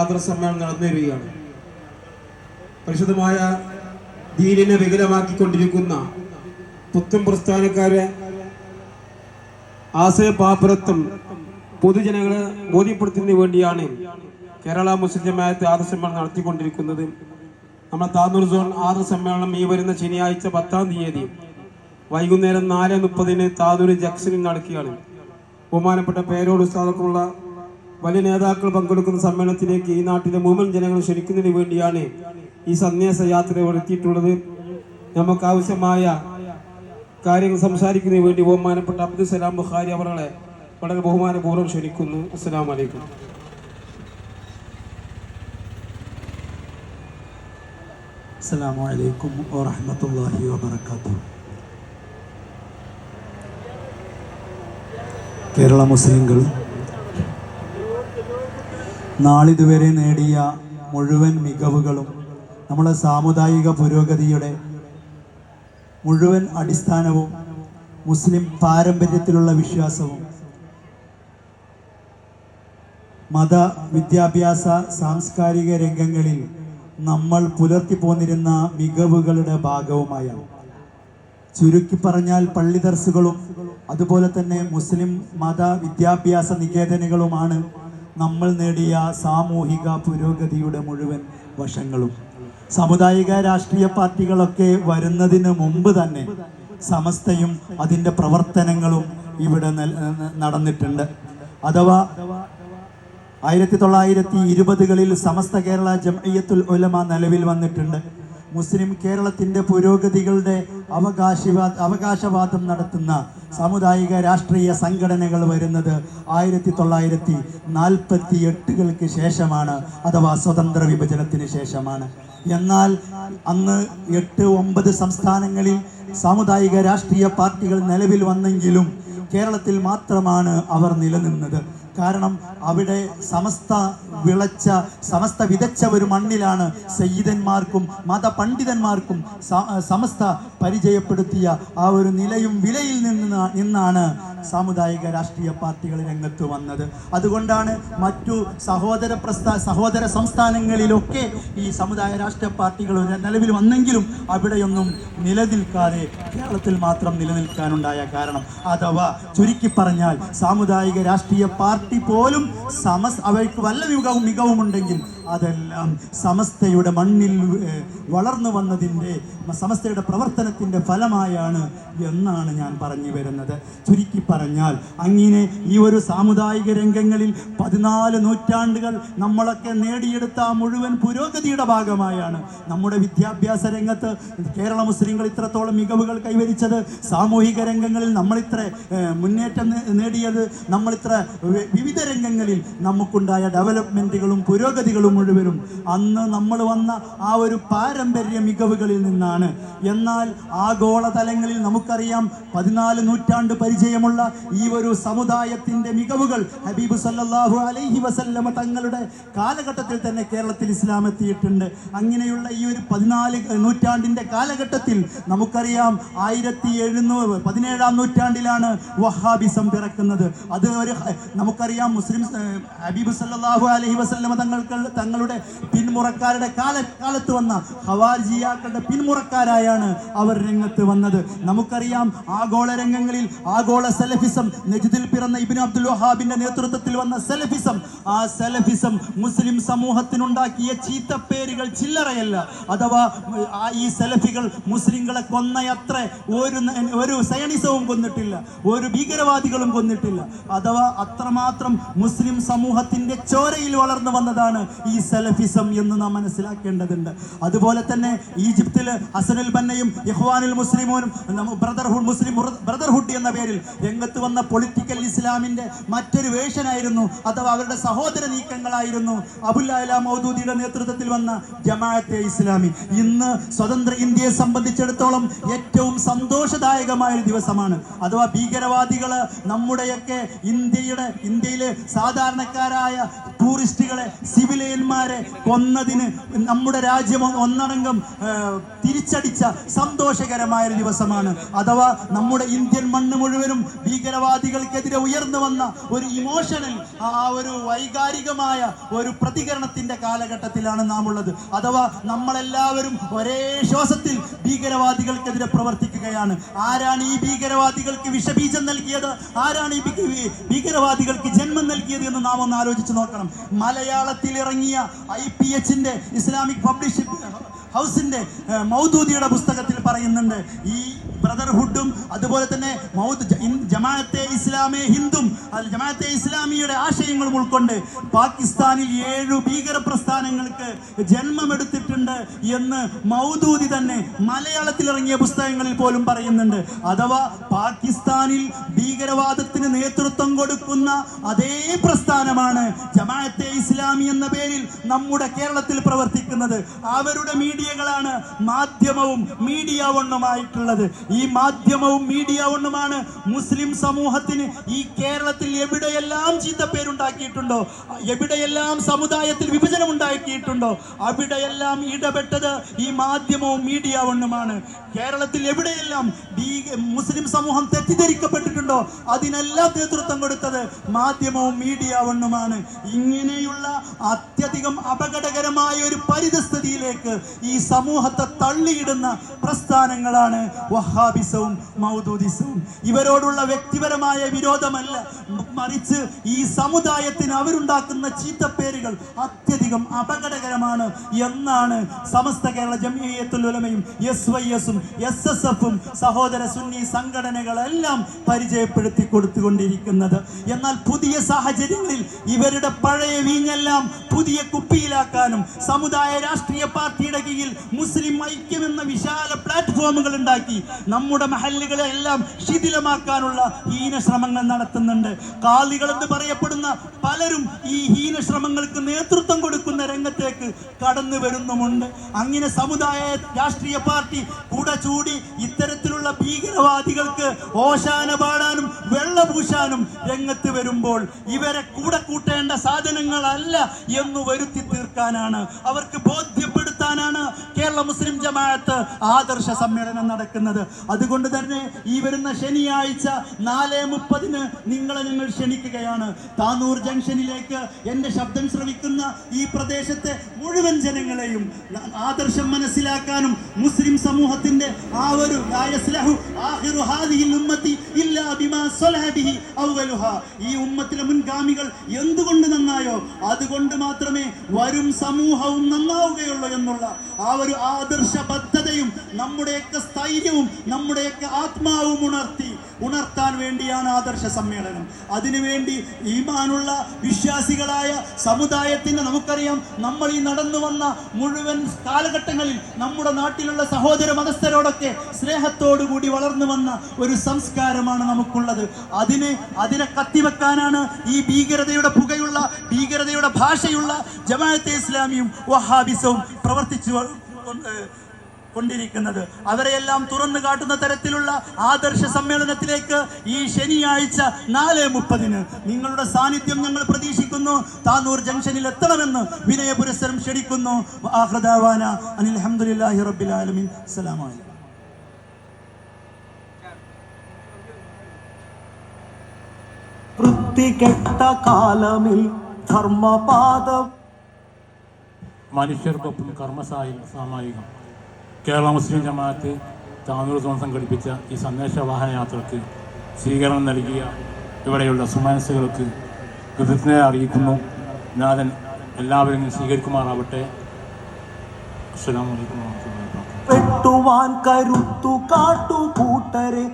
ആദര സമ്മേളനം നടന്നു വരികയാണ്. പരിശുദ്ധമായ ദീനിനെ വികലമാക്കിക്കൊണ്ടിരിക്കുന്ന പുത്തൻ പ്രസ്ഥാനക്കാരെ ആശയ പാപ്പരത്വം പൊതുജനങ്ങളെ ബോധ്യപ്പെടുത്തുന്നതിന് വേണ്ടിയാണ് കേരള മുസ്ലിം ജമാഅത്ത് ആദർ സമ്മേളനം നടത്തിക്കൊണ്ടിരിക്കുന്നത്. നമ്മുടെ താന്നൂർ സോൺ ആദർ സമ്മേളനം ഈ വരുന്ന ശനിയാഴ്ച പത്താം തീയതി വൈകുന്നേരം നാല് മുപ്പതിന് താന്നൂർ ജംഗ്ഷനിൽ നടക്കുകയാണ്. ബഹുമാനപ്പെട്ട പേരോട് ഉസ്താദക്കുള്ള വലിയ നേതാക്കൾ പങ്കെടുക്കുന്ന സമ്മേളനത്തിലേക്ക് ഈ നാട്ടിലെ മുഴുവൻ ജനങ്ങൾ ക്ഷണിക്കുന്നതിന് വേണ്ടിയാണ് ഈ സന്ദേശ യാത്ര എത്തിയിട്ടുള്ളത്. നമുക്ക് ആവശ്യമായ കാര്യങ്ങൾ സംസാരിക്കുന്നതിന് വേണ്ടി ബഹുമാനപ്പെട്ട അബ്ദുൽ സലാം ബുഖാരി അവരുടെ വളരെ ബഹുമാനപൂർവം ക്ഷണിക്കുന്നു. അസ്സാം വലൈക്കും വാഹമത്തല്ലാഹി വാബർക്കാത്തു കേരള മുസ്ലിങ്ങൾ നാളിതുവരെ നേടിയ മുഴുവൻ മികവുകളും നമ്മുടെ സാമുദായിക പുരോഗതിയുടെ മുഴുവൻ അടിസ്ഥാനവും മുസ്ലിം പാരമ്പര്യത്തിലുള്ള വിശ്വാസവും മത വിദ്യാഭ്യാസ സാംസ്കാരിക രംഗങ്ങളിൽ നമ്മൾ പുലർത്തി പോന്നിരുന്ന മികവുകളുടെ ഭാഗവുമായാണ്. ചുരുക്കി പറഞ്ഞാൽ പള്ളി ദർസുകളും അതുപോലെ തന്നെ മുസ്ലിം മത വിദ്യാഭ്യാസ നികേതനുകളുമാണ് നമ്മൾ നേടിയ സാമൂഹിക പുരോഗതിയുടെ മുഴുവൻ വശങ്ങളും സാമുദായിക രാഷ്ട്രീയ പാർട്ടികളൊക്കെ വരുന്നതിന് മുമ്പ് തന്നെ സമസ്തയും അതിന്റെ പ്രവർത്തനങ്ങളും ഇവിടെ നടന്നിട്ടുണ്ട്. അഥവാ ആയിരത്തി തൊള്ളായിരത്തി ഇരുപതുകളിൽ സമസ്ത കേരള ജംഇയ്യത്തുൽ ഉലമ നിലവിൽ വന്നിട്ടുണ്ട്. മുസ്ലിം കേരളത്തിന്റെ പുരോഗതികളുടെ അവകാശവാ അവകാശവാദം നടത്തുന്ന സാമുദായിക രാഷ്ട്രീയ സംഘടനകൾ വരുന്നത് ആയിരത്തി തൊള്ളായിരത്തി നാൽപ്പത്തി എട്ടുകൾക്ക് ശേഷമാണ് അഥവാ സ്വതന്ത്ര വിഭജനത്തിന് ശേഷമാണ്. എന്നാൽ അന്ന് എട്ട് ഒമ്പത് സംസ്ഥാനങ്ങളിൽ സാമുദായിക രാഷ്ട്രീയ പാർട്ടികൾ നിലവിൽ വന്നെങ്കിലും കേരളത്തിൽ മാത്രമാണ് അവർ നിലനിന്നത്. കാരണം അവിടെ സമസ്ത വിളച്ച സമസ്ത വിതച്ച ഒരു മണ്ണിലാണ് സയ്യിദന്മാർക്കും മതപണ്ഡിതന്മാർക്കും സമസ്ത പരിചയപ്പെടുത്തിയ ആ ഒരു നിലയും വിലയിൽ നിന്ന് നിന്നാണ് സാമുദായിക രാഷ്ട്രീയ പാർട്ടികൾ രംഗത്ത് വന്നത്. അതുകൊണ്ടാണ് മറ്റു സഹോദര പ്രസ്ഥാ സഹോദര സംസ്ഥാനങ്ങളിലൊക്കെ ഈ സമുദായ രാഷ്ട്രീയ പാർട്ടികൾ നിലവിൽ വന്നെങ്കിലും അവിടെയൊന്നും നിലനിൽക്കാതെ കേരളത്തിൽ മാത്രം നിലനിൽക്കാനുണ്ടായ കാരണം. അഥവാ ചുരുക്കി പറഞ്ഞാൽ സാമുദായിക രാഷ്ട്രീയ പാർട്ടി പോലും സമസ് അവർക്ക് വല്ല മികവും മികവുമുണ്ടെങ്കിൽ അതെല്ലാം സമസ്തയുടെ മണ്ണിൽ വളർന്നു വന്നതിന്റെ സമസ്തയുടെ പ്രവർത്തനത്തിന്റെ ഫലമായാണ് എന്നാണ് ഞാൻ പറഞ്ഞു വരുന്നത്. ചുരുക്കി പറഞ്ഞാൽ അങ്ങനെ ഈ ഒരു സാമുദായിക രംഗങ്ങളിൽ പതിനാല് നൂറ്റാണ്ടുകൾ നമ്മളൊക്കെ നേടിയെടുത്ത മുഴുവൻ പുരോഗതിയുടെ ഭാഗമായാണ്. നമ്മുടെ വിദ്യാഭ്യാസ രംഗത്ത് കേരള മുസ്ലിങ്ങൾ ഇത്രത്തോളം മികവുകൾ കൈവരിച്ചത് സാമൂഹിക രംഗങ്ങളിൽ നമ്മളിത്ര മുന്നേറ്റം നേടിയത് നമ്മളിത്ര വിവിധ രംഗങ്ങളിൽ നമുക്കുണ്ടായ ഡെവലപ്മെന്റുകളും പുരോഗതികളും മുഴുവനും അന്ന് നമ്മൾ വന്ന ആ ഒരു പാരമ്പര്യ മികവുകളിൽ നിന്നാണ്. എന്നാൽ ആഗോളതലങ്ങളിൽ നമുക്കറിയാം പതിനാല് നൂറ്റാണ്ട് പരിചയമുള്ള ഈ ഒരു സമുദായത്തിന്റെ മികവുകൾ ഹബീബ് സല്ലാഹു അലൈഹി വസല്ലമ തങ്ങളുടെ കാലഘട്ടത്തിൽ തന്നെ കേരളത്തിൽ ഇസ്ലാം എത്തിയിട്ടുണ്ട്. അങ്ങനെയുള്ള ഈ ഒരു പതിനാല് നൂറ്റാണ്ടിന്റെ കാലഘട്ടത്തിൽ നമുക്കറിയാം ആയിരത്തി എഴുന്നൂറ് പതിനേഴാം നൂറ്റാണ്ടിലാണ് വഹാബിസം പിറക്കുന്നത് അത് ഒരു നമുക്കറിയാം മുസ്ലിം ഹബീബ് സല്ലാഹു അലഹി വസല്ലമ തങ്ങൾക്ക് തങ്ങളുടെ പിന്മുറക്കാരുടെ കാല കാലത്ത് വന്ന ഹവാർജിയാക്കളുടെ പിന്മുറക്കാരായാണ് അവർ രംഗത്ത് വന്നത്. നമുക്കറിയാം ആഗോള രംഗങ്ങളിൽ ആഗോള സെലഫിസം നജിദിൽ പിറന്ന ഇബിൻ അബ്ദുൽ വഹാബിന്റെ നേതൃത്വത്തിൽ വന്ന സെലഫിസം. ആ സെലഫിസം മുസ്ലിം സമൂഹത്തിനുണ്ടാക്കിയ ചീത്തപ്പേരുകൾ ചില്ലറയല്ല. അഥവാ ഈ സെലഫികൾ മുസ്ലിങ്ങളെ കൊന്നയത്ര ഒരു ഒരു സയണിസവും കൊന്നിട്ടില്ല. ഒരു ഭീകരവാദികളും കൊന്നിട്ടില്ല. അഥവാ അത്രമാത്രം മുസ്ലിം സമൂഹത്തിന്റെ ചോരയിൽ വളർന്നു വന്നതാണ് ഈ സെലഫിസം എന്ന് നാം മനസ്സിലാക്കേണ്ടതുണ്ട്. അതുപോലെ തന്നെ ഈജിപ്തിൽ ഹസനുൽ ബന്നയും ഇഹ്വാനുൽ മുസ്ലിമോനും ബ്രദർഹുഡ് മുസ്ലിം ബ്രദർഹുഡ് എന്ന പേരിൽ രംഗത്ത് വന്ന പൊളിറ്റിക്കൽ ഇസ്ലാമിന്റെ മറ്റൊരു വേഷനായിരുന്നു അഥവാ അവരുടെ സഹോദര നീക്കങ്ങളായിരുന്നു അബുല്ല മൗദൂദിയുടെ നേതൃത്വത്തിൽ വന്ന ജമാഅത്തെ ഇസ്ലാമി. ഇന്ന് സ്വതന്ത്ര ഇന്ത്യയെ സംബന്ധിച്ചിടത്തോളം ഏറ്റവും സന്തോഷദായകമായ ഒരു ദിവസമാണ്. അഥവാ ഭീകരവാദികൾ നമ്മുടെയൊക്കെ ഇന്ത്യയുടെ ഇന്ത്യയിലെ സാധാരണക്കാരായ ടൂറിസ്റ്റുകളെ സിവിലിയന്മാരെ കൊന്നതിന് നമ്മുടെ രാജ്യം ഒന്നടങ്കം തിരിച്ചടിച്ച സന്തോഷകരമായ ഒരു ദിവസമാണ്. അഥവാ നമ്മുടെ ഇന്ത്യൻ മണ്ണ് മുഴുവനും ഭീകരവാദികൾക്കെതിരെ ഉയർന്നു വന്ന ഒരു ഇമോഷണൽ ആ ഒരു വൈകാരികമായ ഒരു പ്രതികരണത്തിന്റെ കാലഘട്ടത്തിലാണ് നാം ഉള്ളത് അഥവാ നമ്മളെല്ലാവരും ഒരേ ശ്വാസത്തിൽ ഭീകരവാദികൾക്കെതിരെ പ്രവർത്തിക്കുകയാണ്. ആരാണ് ഈ ഭീകരവാദികൾക്ക് വിഷബീജം നൽകിയത്? ആരാണ് ഈ ഭീകരവാദികൾക്ക് ജന്മം നൽകിയത് എന്ന് നാം ഒന്ന് ആലോചിച്ച് നോക്കണം. മലയാളത്തിൽ ഇറങ്ങിയ ഐ പി എച്ചിന്റെ ഇസ്ലാമിക് പബ്ലിഷിംഗ് ഹൗസിന്റെ മൗദൂദിയുടെ പുസ്തകത്തിൽ പറയുന്നുണ്ട് ഈ ബ്രദർഹുഡും അതുപോലെ തന്നെ ജമാഅത്തെ ഇസ്ലാമെ ഹിന്ദും അത് ജമാഅത്തെ ഇസ്ലാമിയുടെ ആശയങ്ങളും ഉൾക്കൊണ്ട് പാകിസ്ഥാനിൽ ഏഴു ഭീകര പ്രസ്ഥാനങ്ങൾക്ക് ജന്മമെടുത്തിട്ടുണ്ട് എന്ന് മൗദൂദി തന്നെ മലയാളത്തിൽ ഇറങ്ങിയ പുസ്തകങ്ങളിൽ പോലും പറയുന്നുണ്ട്. അഥവാ പാകിസ്ഥാനിൽ ഭീകരവാദത്തിന് നേതൃത്വം കൊടുക്കുന്ന അതേ പ്രസ്ഥാനമാണ് ജമാഅത്തെ ഇസ്ലാമി എന്ന പേരിൽ നമ്മുടെ കേരളത്തിൽ പ്രവർത്തിക്കുന്നത്. അവരുടെ മീഡിയകളാണ് മാധ്യമവും മീഡിയ വണ്ണുമായിട്ടുള്ളത് ഈ മാധ്യമവും മീഡിയ വണ്ണുമാണ് മുസ്ലിം സമൂഹത്തിന് ഈ കേരളത്തിൽ എവിടെയെല്ലാം ചീത്തപ്പേരുണ്ടാക്കിയിട്ടുണ്ടോ എവിടെയെല്ലാം സമുദായത്തിൽ വിഭജനം ഉണ്ടാക്കിയിട്ടുണ്ടോ അവിടെയെല്ലാം ഇടപെട്ടത് ഈ മാധ്യമവും മീഡിയ വണ്ണുമാണ് കേരളത്തിൽ എവിടെയെല്ലാം മുസ്ലിം സമൂഹം തെറ്റിദ്ധരിക്കപ്പെട്ടിട്ടുണ്ടോ അതിനെല്ലാം നേതൃത്വം കൊടുത്തത് മാധ്യമവും മീഡിയ വണ്ണുമാണ് ഇങ്ങനെയുള്ള അത്യധികം അപകടകരമായ ഒരു പരിതസ്ഥിതിയിലേക്ക് ഈ സമൂഹത്തെ തള്ളിയിടുന്ന പ്രസ്ഥാനങ്ങളാണ് വഹാബിസവും മൗദൂദിസവും. ഇവരോടുള്ള വ്യക്തിപരമായ വിരോധമല്ല. മറിച്ച് ഈ സമുദായത്തിന് അവരുണ്ടാക്കുന്ന ചീത്തപ്പേരുകൾ അത്യധികം അപകടകരമാണ് എന്നാണ് സമസ്ത കേരള ജമിയത്തുലമയും എസ് വൈ എസും എസ് എസ് എഫും സഹോദര സുന്നി സംഘടനകളെല്ലാം പരിചയപ്പെടുത്തി കൊടുത്തുകൊണ്ടിരിക്കുന്നത്. എന്നാൽ പുതിയ സാഹചര്യങ്ങളിൽ ഇവരുടെ പഴയ വീഞ്ഞെല്ലാം പുതിയ കുപ്പിയിലാക്കാനും സമുദായ രാഷ്ട്രീയ പാർട്ടിയുടെ കീഴിൽ മുസ്ലിം ഐക്യം എന്ന വിശാല പ്ലാറ്റ്ഫോമുകൾ ഉണ്ടാക്കി നമ്മുടെ മഹല്ലുകളെ എല്ലാം ശിഥിലമാക്കാനുള്ള ഹീന ശ്രമങ്ങൾ നടത്തുന്നുണ്ട്. കാലികൾ എന്ന് പറയപ്പെടുന്ന പലരും ഈ ഹീന ശ്രമങ്ങൾക്ക് നേതൃത്വം കൊടുക്കുന്ന രംഗത്തേക്ക് കടന്നു വരുന്നുമുണ്ട്. അങ്ങനെ സമുദായ രാഷ്ട്രീയ പാർട്ടി കൂടെ ചൂടി ഇത്തരത്തിലുള്ള ഭീകരവാദികൾക്ക് ഓശാന പാടാനും വെള്ളപൂശാനും രംഗത്ത് വരുമ്പോൾ ഇവരെ കൂടെ കൂട്ടേണ്ട സാധനങ്ങളല്ല എന്ന് വരുത്തി തീർക്കാനാണ്. അവർക്ക് ബോധ്യപ്പെടുത്താനാണ് കേരള മുസ്ലിം ജമാഅത്ത് ആദർശ സമ്മേളനം നടക്കുന്നത്. അതുകൊണ്ട് തന്നെ ഈ വരുന്ന ശനിയാഴ്ച നാല് മുപ്പതിന് നിങ്ങളെ ഞങ്ങൾ ക്ഷണിക്കുകയാണ്. താനൂർ ജംഗ്ഷനിലേക്ക് എന്റെ ശബ്ദം ശ്രവിക്കുന്ന ഈ പ്രദേശത്തെ മുഴുവൻ ജനങ്ങളെയും ആദർശം മനസ്സിലാക്കാനും മുസ്ലിം സമൂഹത്തിന്റെ ആ ഒരു. ഈ ഉമ്മത്തിലെ മുൻഗാമികൾ എന്തുകൊണ്ട് നന്നായോ? അതുകൊണ്ട് മാത്രമേ വരും സമൂഹവും നന്നാവുകയുള്ളൂ എന്നുള്ള ആ ഒരു ആദർശബദ്ധതയും നമ്മുടെയൊക്കെ സ്ഥൈര്യവും നമ്മുടെയൊക്കെ ആത്മാവും ഉണർത്തി ഉണർത്താൻ വേണ്ടിയാണ് ആദർശ സമ്മേളനം. അതിനുവേണ്ടി ഈമാനുള്ള വിശ്വാസികളായ സമുദായത്തിന് നമുക്കറിയാം നമ്മൾ ഈ നടന്നു വന്ന മുഴുവൻ കാലഘട്ടങ്ങളിൽ നമ്മുടെ നാട്ടിലുള്ള സഹോദര മതസ്ഥരോടൊക്കെ സ്നേഹത്തോടുകൂടി വളർന്നു വന്ന ഒരു സംസ്കാരമാണ് നമുക്കുള്ളത്. അതിനെ അതിനെ കത്തിവെക്കാനാണ് ഈ ഭീകരതയുടെ പുകയുള്ള ഭീകരതയുടെ ഭാഷയുള്ള ജമാഅത്തെ ഇസ്ലാമിയും വഹാബിസവും പ്രവർത്തിച്ചു കൊണ്ടിരിക്കുന്നത്. അവരെയെല്ലാം തുറന്നു കാട്ടുന്ന തരത്തിലുള്ള ആദർശ സമ്മേളനത്തിലേക്ക് ഈ ശനിയാഴ്ച നാല് മുപ്പതിന് നിങ്ങളുടെ സാന്നിധ്യം ഞങ്ങൾ പ്രതീക്ഷിക്കുന്നു. താനൂർ ജംഗ്ഷനിൽ എത്തണമെന്ന് വിനയ പുരസ്സരം ക്ഷണിക്കുന്നു ആഹ്ലദാവാന അനിൽ അഹമ്മദില്ലാഹി വൃത്തികെട്ട കാലമിൽ മനുഷ്യർക്കൊപ്പം കർമ്മസായി സാമായികം. കേരള മുസ്ലിം ജമാഅത്ത് താനൂർ സോൺ സംഘടിപ്പിച്ച ഈ സന്ദേശ വാഹന യാത്രയ്ക്ക് സ്വീകരണം നൽകിയ ഇവിടെയുള്ള സുമനസ്സുകൾക്ക് കൃതജ്ഞത അറിയിക്കുന്നു. നാഥൻ എല്ലാവരും സ്വീകരിക്കുമാറാവട്ടെ. അസ്സാം വാബറകാതുഹു. കരുത്തു കാട്ടു കൂട്ടരെ